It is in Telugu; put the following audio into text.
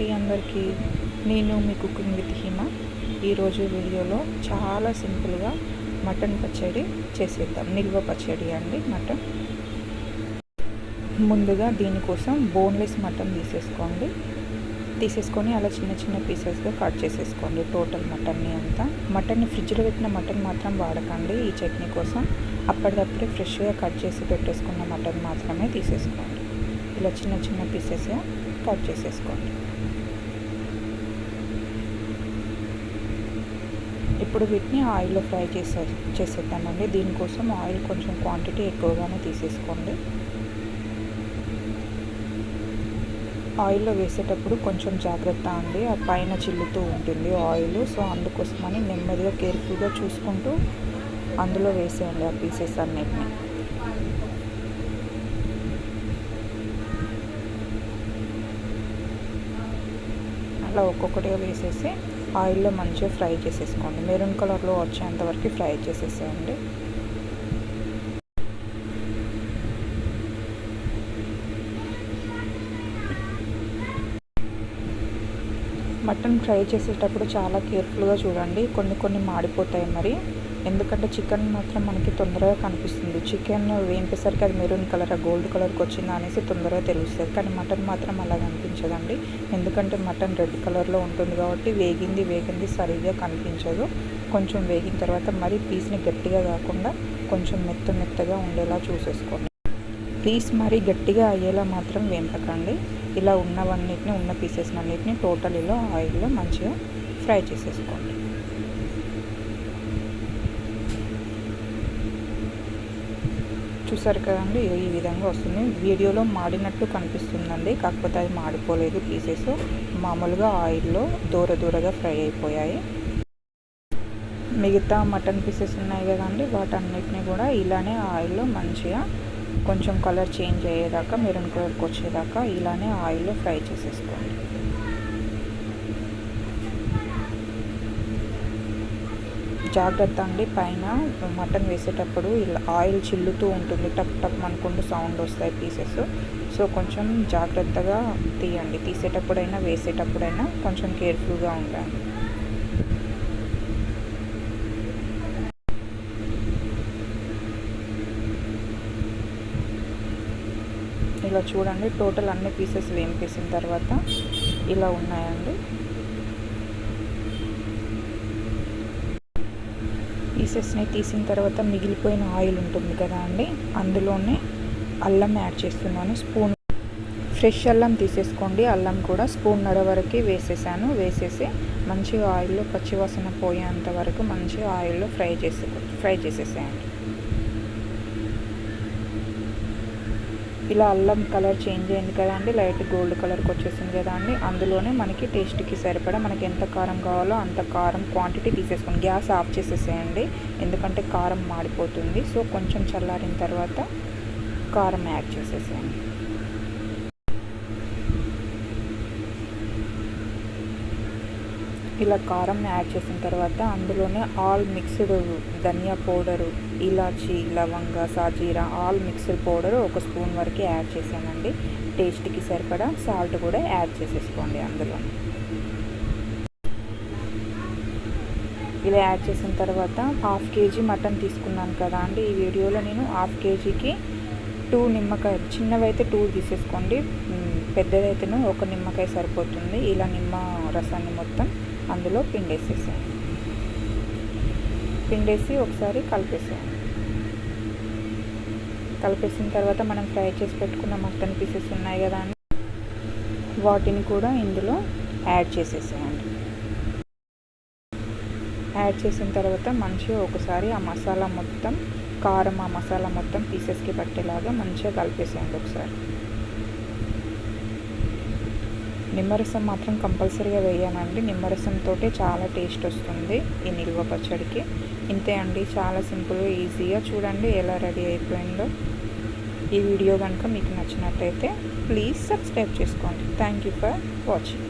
అండి అందరికీ. నేను మీ కుకింగ్ విత్ హిమ. ఈరోజు వీడియోలో చాలా సింపుల్గా మటన్ పచ్చడి చేసేద్దాం. నిల్వ పచ్చడి అండి మటన్. ముందుగా దీనికోసం బోన్లెస్ మటన్ తీసేసుకోండి. తీసేసుకొని అలా చిన్న చిన్న పీసెస్గా కట్ చేసేసుకోండి టోటల్ మటన్ని అంతా. మటన్ని ఫ్రిడ్జ్లో పెట్టిన మటన్ మాత్రం వాడకండి. ఈ చట్నీ కోసం అప్పటికప్పుడే ఫ్రెష్గా కట్ చేసి పెట్టేసుకున్న మటన్ మాత్రమే తీసేసుకోండి. ఇలా చిన్న చిన్న పీసెస్గా కట్ చేసేసుకోండి. ఇప్పుడు వీటిని ఆయిల్లో ఫ్రై చేసే చేసేద్దామండి. దీనికోసం ఆయిల్ కొంచెం క్వాంటిటీ ఎక్కువగానే తీసేసుకోండి. ఆయిల్లో వేసేటప్పుడు కొంచెం జాగ్రత్త అండి. ఆ పైన చిల్లుతూ ఉంటుంది ఆయిల్. సో అందుకోసమని నెమ్మదిగా కేర్ఫుల్గా చూసుకుంటూ అందులో వేసేయండి ఆ పీసెస్ అన్నిటిని. అలా ఒక్కొక్కటిగా వేసేసి ఆయిల్లో మంచిగా ఫ్రై చేసేసుకోండి. మెరూన్ కలర్లో వచ్చేంత వరకు ఫ్రై చేసేసేయండి. మటన్ ఫ్రై చేసేటప్పుడు చాలా కేర్ఫుల్గా చూడండి. కొన్ని కొన్ని మాడిపోతాయి మరి. ఎందుకంటే చికెన్ మాత్రం మనకి తొందరగా కనిపిస్తుంది. చికెన్ వేంపేసరికి అది మెరూన్ కలర్ గోల్డ్ కలర్కి వచ్చిందా అనేసి తొందరగా తెలుస్తుంది. కానీ మటన్ మాత్రం అలా కనిపించదండి. ఎందుకంటే మటన్ రెడ్ కలర్లో ఉంటుంది కాబట్టి వేగింది వేగింది సరిగ్గా కనిపించదు. కొంచెం వేగిన తర్వాత మరి పీస్ని గట్టిగా కాకుండా కొంచెం మెత్త మెత్తగా ఉండేలా చూసేసుకోండి. పీస్ మరీ గట్టిగా అయ్యేలా మాత్రం వేంపకండి. ఇలా ఉన్నవన్నిటిని ఉన్న పీసెస్ అన్నిటిని టోటల్ ఇలా ఆయిల్లో మంచిగా ఫ్రై చేసేసుకోండి. చూసారు కదండి ఈ విధంగా వస్తుంది. వీడియోలో మాడినట్టు కనిపిస్తుందండి కాకపోతే అది మాడిపోలేదు. పీసెస్ మామూలుగా ఆయిల్లో దూర దూరగా ఫ్రై అయిపోయాయి. మిగతా మటన్ పీసెస్ ఉన్నాయి కదండి వాటన్నిటిని కూడా ఇలానే ఆయిల్లో మంచిగా కొంచెం కలర్ చేంజ్ అయ్యేదాకా మెరూన్ కలర్కి వచ్చేదాకా ఇలానే ఆయిల్లో ఫ్రై చేసేసుకోండి. జాగ్రత్త అండి పైన మటన్ వేసేటప్పుడు ఇలా ఆయిల్ చిల్లుతూ ఉంటుంది టప్ టప్ అనుకుంటూ సౌండ్ వస్తాయి పీసెస్ సో కొంచెం జాగ్రత్తగా తీయండి. తీసేటప్పుడైనా వేసేటప్పుడైనా కొంచెం కేర్ఫుల్గా ఉండండి ఇలా చూడండి. టోటల్ అన్ని పీసెస్ వేంపేసిన తర్వాత ఇలా ఉన్నాయండి. పీసెస్ని తీసిన తర్వాత మిగిలిపోయిన ఆయిల్ ఉంటుంది కదా అండి. అందులోనే అల్లం యాడ్ చేస్తున్నాను. స్పూన్ ఫ్రెష్ అల్లం తీసేసుకోండి. అల్లం కూడా స్పూన్ నర వరకు వేసేసాను. వేసేసి మంచిగా ఆయిల్లో పచ్చివాసన పోయేంత వరకు మంచిగా ఆయిల్లో ఫ్రై చేసే ఫ్రై చేసేసేయండి. ఇలా అల్లం కలర్ చేంజ్ అయింది కదా అండి. లైట్ గోల్డ్ కలర్కి వచ్చేసింది కదా అండి. అందులోనే మనకి టేస్ట్కి సరిపడా మనకి ఎంత కారం కావాలో అంత కారం క్వాంటిటీ తీసేసుకోండి గ్యాస్ ఆఫ్ చేసేసేయండి. ఎందుకంటే కారం మాడిపోతుంది. సో కొంచెం చల్లారిన తర్వాత కారం యాడ్ చేసేసేయండి. ఇలా కారం యాడ్ చేసిన తర్వాత అందులోనే ఆల్ మిక్స్డ్ ధనియా పౌడరు ఇలాచి లవంగ సాజీరా ఆల్ మిక్స్డ్ పౌడర్ ఒక స్పూన్ వరకు యాడ్ చేశానండి. టేస్ట్కి సరిపడా సాల్ట్ కూడా యాడ్ చేసేసుకోండి అందులో. ఇలా యాడ్ చేసిన తర్వాత హాఫ్ కేజీ మటన్ తీసుకున్నాను కదా అండి. ఈ వీడియోలో నేను హాఫ్ కేజీకి టూ నిమ్మకాయ చిన్నవైతే టూ తీసేసుకోండి. పెద్దదైతేనే ఒక నిమ్మకాయ సరిపోతుంది. ఇలా నిమ్మ రసాన్ని మొత్తం అందులో పిండేసేసాను. పిండేసి ఒకసారి కలిపేసాను. కలిపేసిన తర్వాత మనం ఫ్రై చేసి పెట్టుకున్న మటన్ పీసెస్ ఉన్నాయి కదా అని వాటిని కూడా ఇందులో యాడ్ చేసేసేయండి. యాడ్ చేసిన తర్వాత మంచిగా ఒకసారి ఆ మసాలా మొత్తం కారం ఆ మసాలా మొత్తం పీసెస్కి పట్టేలాగా మంచిగా కలిపేసేయండి ఒకసారి. నిమ్మరసం మాత్రం కంపల్సరీగా వేయాలండి నిమ్మరసంతో చాలా టేస్ట్ వస్తుంది ఈ నిల్వ పచ్చడికి. ఇంతే అండి. చాలా సింపుల్గా ఈజీగా చూడండి ఎలా రెడీ అయిపోయిందో. ఈ వీడియో కనుక మీకు నచ్చినట్టయితే ప్లీజ్ సబ్స్క్రైబ్ చేసుకోండి. Thank you for watching.